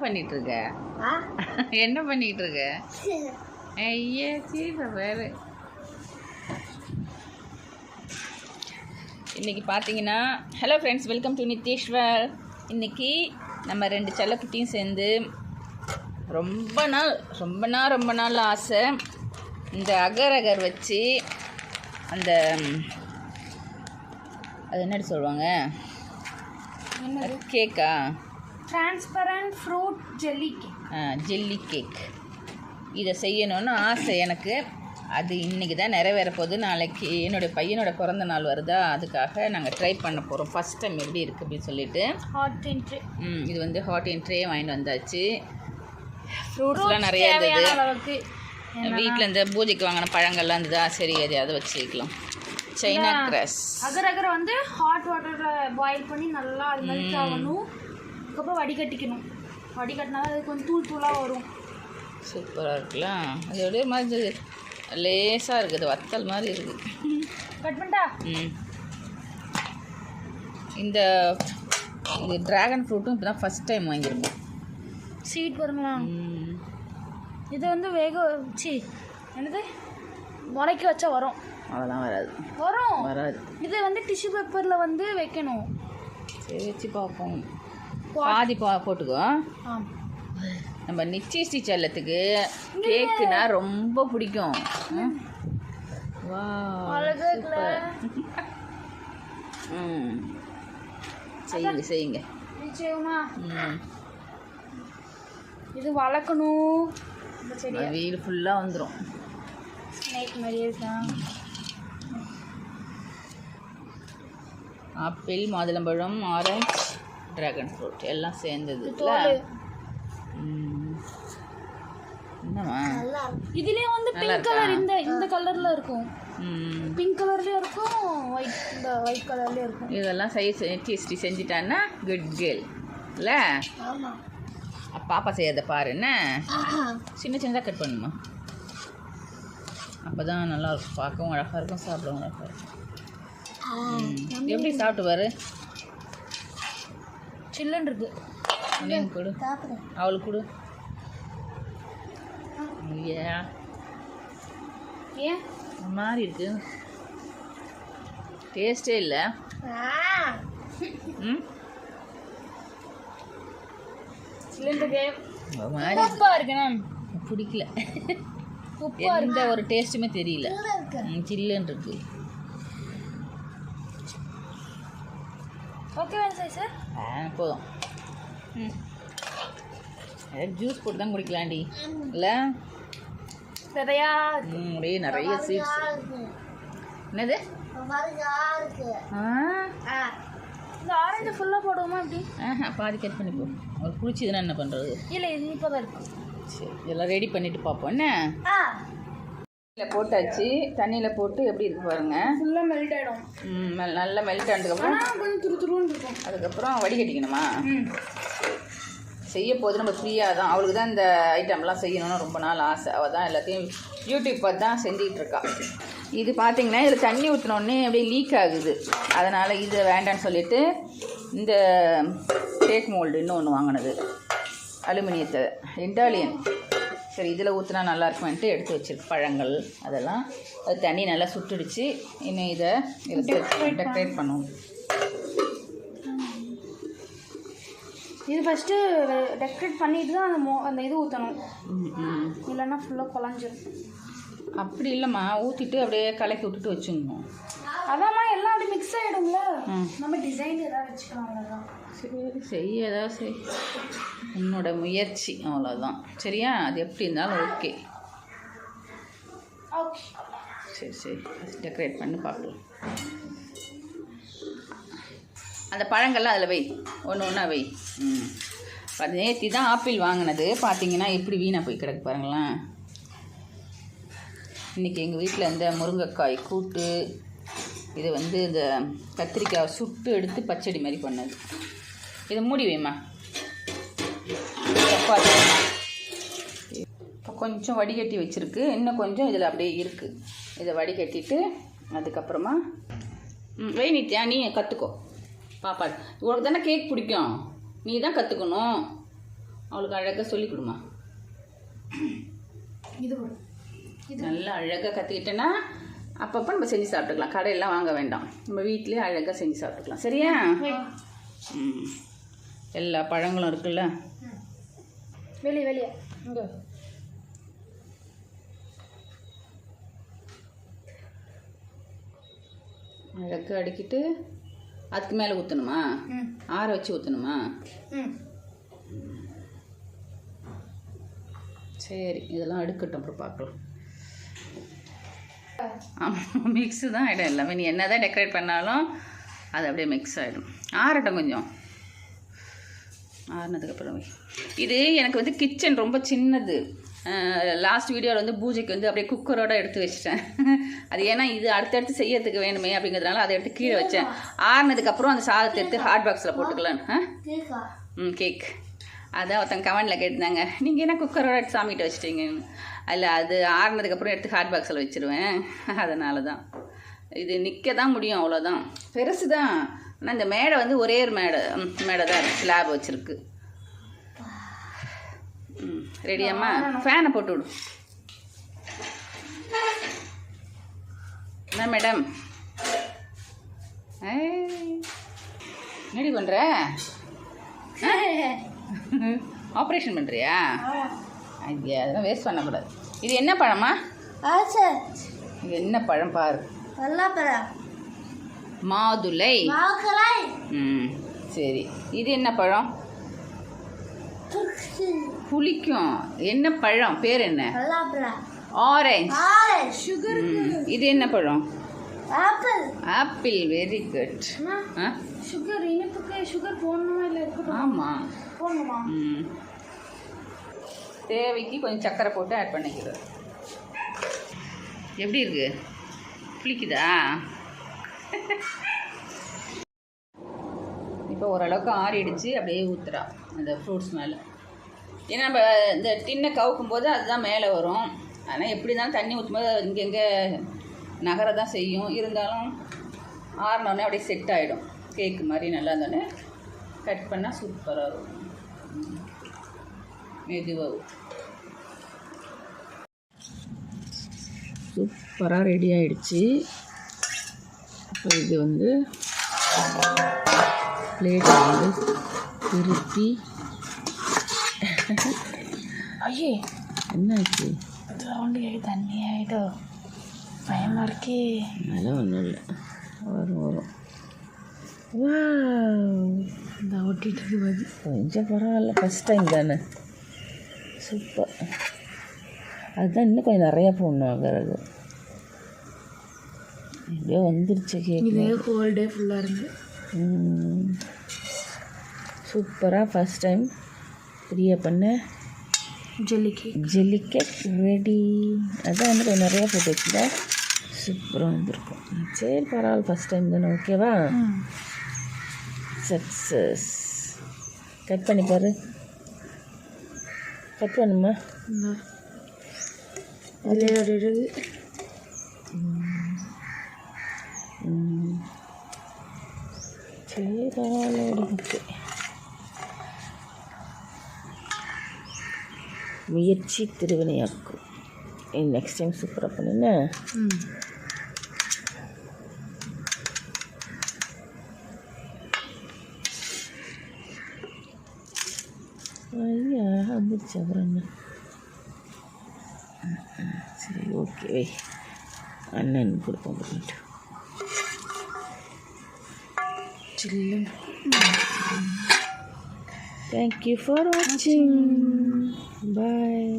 பண்ணிட்டு இருக்க என்ன பண்ணிட்டு இருக்க ஐயா சீப்ப வேறு இன்னைக்கு பார்த்தீங்கன்னா hello friends welcome to Nitheeswar இன்னைக்கு நம்ம ரெண்டு செல்லக்குட்டியும் சேர்ந்து ரொம்ப நாள் ரொம்ப நாள் ரொம்ப நாள் ஆசை. இந்த அகர் அகர் வச்சு அந்த அது என்னடி சொல்லுவாங்க? கேக்கா transparent fruit jelly cake jelly cake இதை செய்யணும்னு ஆசை எனக்கு. அது இன்றைக்கி தான் நிறைவேற போகுது நாளைக்கு என்னுடைய பையனோட பிறந்த நாள் வருதா? அதுக்காக நாங்கள் ட்ரை பண்ண போகிறோம் ஃபஸ்ட் டைம் எப்படி இருக்குது அப்படின்னு சொல்லிட்டு. ஹாட் என்ட்ரி ம், இது வந்து ஹாட் அண்ட் ட்ரே வாங்கிட்டு வந்தாச்சு. ஃப்ரூட்ஸ்லாம் நிறைய இருந்தது. வீட்டில் இந்த பூஜைக்கு வாங்கின பழங்கள்லாம் இருந்ததா? சரி எதையாவது வச்சுக்கலாம் சைனா கிராஸ் அகர் அகர் வந்து ஹாட் வாட்டரில் பாயில் பண்ணி நல்லா அது மெல்ட் ஆகணும் அதுக்கப்புறம் வடிகட்டிக்கணும். வடிகட்டினா அது கொஞ்சம் தூள் தூளாக வரும். சூப்பராக இருக்குல்ல அது அப்படியே மாதிரி லேசாக இருக்குது வத்தல் மாதிரி இருக்குது. கட் பண்ணிட்டா? ம். இந்த இது ட்ராகன் ஃப்ரூட்டும் இப்போ தான் ஃபஸ்ட் டைம் வாங்கியிருக்கோம் சீட் வருங்களா. இது வந்து வேக வச்சு என்னது? முளைக்க வச்சா வரும். அதெல்லாம் வராது. வரும். வராது. இது வந்து டிஷ்யூ பேப்பரில் வந்து வைக்கணும். சரி வச்சு பார்ப்போம். பாதி பா போட்டுக்கோ. நம்ம நிச்சயிச்சி செல்லத்துக்கு கேக்குனா ரொம்ப பிடிக்கும். வா ம். செய்யுங்க செய்யுங்க. நிச்சயமா. இது வளர்க்கணும் வீடு ஃபுல்லாக வந்துடும் ஸ்னேக் மாதிரியே இருக்கான். ஆப்பிள் மாதுளம்பழம் ஆரஞ்சு. ட்ராகன் ஃப்ரூட் எல்லாம் சேர்ந்தது. என்னம்மா? இதுலயே வந்து பிங்க் கலர் இந்த இந்த கலர்ல இருக்கும். ம். பிங்க் கலர்லயும் இருக்கும் ஒயிட் இந்த ஒயிட் கலர்லயும் இருக்கும். இதெல்லாம் சைஸ் டேஸ்டி செஞ்சுட்டான்னா குட் கேர்ள் இல்லை? ஆமா. பாப்பா செய்யறத பாரு என்ன? சின்ன சின்னதாக கட் பண்ணுமா? அப்போ தான் நல்லா இருக்கும். பார்க்கவும் அழகாக இருக்கும் சாப்பிடவும் அழகாக இருக்கும். எப்படி சாப்பிட்டு பாரு? சில்லுன்னு இருக்கு உன்னையும் கொடு. அவளுக்கு கொடு. ஏன்? ஒரு மாதிரி இருக்கு. டேஸ்டே இல்லை. ம்? உப்பா இருக்கு மேம் பிடிக்கல. உப்பா எந்த ஒரு டேஸ்ட்டுமே தெரியல. சில்லுன்னு இருக்கு? ஓகே சார் சார் ஆ போதும். ம். ஏதாவது ஜூஸ் போட்டு தான் குடிக்கலாண்டி இல்லை? ம் அப்படியே நிறைய ஸ்வீட்ஸ் என்னது? ஆ. இந்த ஆரஞ்சு ஃபுல்லாக போடுவோமா அப்படி? ஆஹா பாதி கட் பண்ணி போ. ஒரு குளிச்சதுன்னா என்ன பண்ணுறது இல்லை இது இப்போ தான் இருக்கு. சரி இதெல்லாம் ரெடி பண்ணிட்டு பார்ப்போம். என்ன? ஆ. தண்ணியில் போட்டாச்சு. தண்ணியில் போட்டு எப்படி இருக்கு பாருங்க. ஃபுல்லாக மெல்ட் ஆகிடும் ம், நல்லா மெல்ட் ஆனதுக்கப்புறம் கொஞ்சம் துரு துருன்னு இருக்கும். அதுக்கப்புறம் வடிகட்டிக்கணுமா? செய்ய போது நம்ம ஃப்ரீயாக தான். அவளுக்கு தான் இந்த ஐட்டம்லாம் செய்யணும்னு ரொம்ப நாள் ஆசை. அவள் தான் எல்லாத்தையும் யூடியூப் பார்த்து தான் செஞ்சுக்கிட்டு இருக்கா. இது பார்த்தீங்கன்னா இதில் தண்ணி ஊற்றினோடனே அப்படியே லீக் ஆகுது. அதனால் இது வேண்டான்னு சொல்லிட்டு இந்த கேக் மோல்டு இன்னொன்று வாங்கினது. அலுமினியத்தை இண்டாலியன் சரி இதில் ஊற்றினா நல்லா இருக்குமென்ட்டு எடுத்து வச்சிருக்கு பழங்கள் அதெல்லாம். அது தண்ணி நல்லா சுட்டுடுச்சு. இன்னும் இதை டெக்கரேட் பண்ணுவோம். இது ஃபஸ்ட்டு டெக்கரேட் பண்ணிட்டு தான் அந்த மோ அந்த இது ஊற்றணும் இல்லைன்னா ஃபுல்லாக குழஞ்சிரும். அப்படி இல்லைம்மா ஊற்றிட்டு அப்படியே கலக்கி விட்டுட்டு வச்சுக்கணும். அதாம்மா எல்லாம் அப்படி மிக்ஸ் ஆகிடும்ல. நம்ம டிசைன் ஏதாவது வச்சுக்கலாம் சரி செய்ய ஏதாவது செய். உன்னோட முயற்சி அவ்வளோதான் சரியா? அது எப்படி இருந்தாலும் ஓகே ஓகே சரி சரி. டெக்கரேட் பண்ணி பார்க்கலாம். அந்த பழங்கள்லாம் அதில் வை. ஒன்று ஒன்றா வை. ம். நேற்று தான் ஆப்பிள் வாங்கினது. பார்த்தீங்கன்னா எப்படி வீணாக போய் கிடக்கு பாருங்களேன். இன்றைக்கி எங்கள் வீட்டில் இந்த முருங்கைக்காய் கூட்டு இது வந்து இந்த கத்திரிக்காய் சுட்டு எடுத்து பச்சடி மாதிரி பண்ணது. இதை மூடி வைம்மா. சப்பாத்தி. இப்போ கொஞ்சம் வடிகட்டி வச்சுருக்கு. இன்னும் கொஞ்சம் இதில் அப்படியே இருக்குது இதை வடிகட்டிட்டு அதுக்கப்புறமா வை நித்யா நீ கற்றுக்கோ பாப்பா உனக்கு தானே கேக் பிடிக்கும். நீ தான் கற்றுக்கணும் அவளுக்கு அழகாக சொல்லி கொடுமா இது நல்லா அழகாக கற்றுக்கிட்டேன்னா அப்பப்போ நம்ம செஞ்சு சாப்பிட்டுக்கலாம். கடையெல்லாம் வாங்க வேண்டாம். நம்ம வீட்டிலேயே அழகாக செஞ்சு சாப்பிட்டுக்கலாம். சரியா? ம். எல்லா பழங்களும் இருக்குல்ல? வெளியே வெளியே. இங்கே. அழகாக அடுக்கிட்டு அதுக்கு மேலே ஊற்றணுமா ஆற வச்சு ஊற்றணுமா சரி இதெல்லாம் அடுக்கட்டும் அப்புறம் பார்க்கலாம். ஆமாம் மிக்ஸு தான் ஆகிடும் எல்லாமே. நீ என்ன தான் டெக்கரேட் பண்ணாலும் அது அப்படியே மிக்ஸ் ஆகிடும் ஆறட்டும் கொஞ்சம். ஆறுனதுக்கப்புறம். இது எனக்கு வந்து கிச்சன் ரொம்ப சின்னது. லாஸ்ட் வீடியோவில் வந்து பூஜைக்கு வந்து அப்படியே குக்கரோட எடுத்து வச்சிட்டேன். அது ஏன்னா இது அடுத்தடுத்து செய்யறதுக்கு வேணுமே அப்படிங்கிறதுனால அதை எடுத்து கீழே வச்சேன். ஆறுனதுக்கப்புறம் அந்த சாதத்தை எடுத்து ஹாட் பாக்ஸில் போட்டுக்கலான்னு ம் கேக் அதான் ஒருத்தங்க கமெண்டில் கேட்டிருந்தாங்க. நீங்கள் என்ன குக்கரோட எடுத்து சாமிகிட்ட வச்சிட்டீங்க அதில் அது ஆறுனதுக்கப்புறம் எடுத்து ஹாட் பாக்ஸில் வச்சுருவேன். அதனால தான் இது நிற்க தான் முடியும் அவ்வளோதான் பெருசு தான் ஆனால் இந்த மேடை வந்து ஒரே ஒரு மேடை மேடை தான் இருக்குது ஸ்லாப் வச்சுருக்கு. ம் ரெடியாம்மா ஃபேனை போட்டு விடு. என்ன மேடம் என்னடி பண்ணுற ஆப்ரேஷன் பண்ணுறியா ஐயா அதெல்லாம் வேஸ்ட் பண்ணக்கூடாது. இது என்ன பழமா? இது என்ன பழம் பாரு. மாதுளை. ம் சரி. இது என்ன பழம்? புளிக்கும். என்ன பழம்? பேர் என்ன? ஆரஞ்சு. இது என்ன பழம்? Apple. Apple very good. Sugar இனிப்புக்கு சுகர் போடணுமா இல்லை ஆமாம் போடணுமா? ம். தேவைக்கு கொஞ்சம் சக்கரை போட்டு ஆட் பண்ணிக்கிறது. எப்படி இருக்கு? புளிக்குதா? இப்போ ஓரளவுக்கு ஆறிடுச்சு அப்படியே ஊற்றுறா அந்த ஃப்ரூட்ஸ் மேலே ஏன்னா நம்ம இந்த டின்னை கவுக்கும் போது அதுதான் மேலே வரும். ஆனால் எப்படி இருந்தாலும் தண்ணி ஊற்றும் போது இங்கெங்கே நகர தான் செய்யும். இருந்தாலும் ஆறினோடனே அப்படியே செட் ஆகிடும் கேக்கு மாதிரி நல்லா இருந்தோடனே கட் பண்ணால் சூப்பராக இருக்கும். மெதுவாக சூப்பராக ரெடி ஆயிடுச்சு. இப்போ இது வந்து பிளேட்டை வந்து திருப்பி ஐயே. என்னாச்சு? ரவுண்டு தண்ணி ஆகிடும் பயமாக இருக்கே. அதெல்லாம் ஒன்றும் இல்லை. வரும் வரும். வா இந்த ஒட்டிட்டு இருக்கு கொஞ்சம் பரவாயில்ல ஃபஸ்ட் டைம் தானே? சூப்பர் அதுதான் இன்னும் கொஞ்சம் நிறையா போடணும் ஆகிறது எப்படியோ வந்துருச்சு கேக் இதே ஹோல் டே ஃபுல்லாக இருந்து. சூப்பராக ஃபஸ்ட் டைம் ஃப்ரீயா பண்ண ஜெல்லிக்கு ஜெல்லி கேக் ரெடி அதான் வந்து கொஞ்சம் நிறையா போட்டு வச்சுட்டா சூப்பராக வந்திருக்கும். சரி பரவாயில்ல ஃபஸ்ட் டைம் தானே ஓகேவா சக்ஸஸ் கட் பண்ணி பாரு. கட் பண்ணுமா விளையாடுறது. சரி பரவாயில்ல முயற்சி திருவினையாக்கும். நெக்ஸ்ட் டைம் சூப்பராக பண்ணுண்ணே ம் ஐயா வந்துருச்சு அப்புறம் சரி ஓகே அண்ணன் கொடுப்போம் பண்ணிட்டு சில்லுன்னு. தேங்க்யூ ஃபார் வாட்சிங் பாய்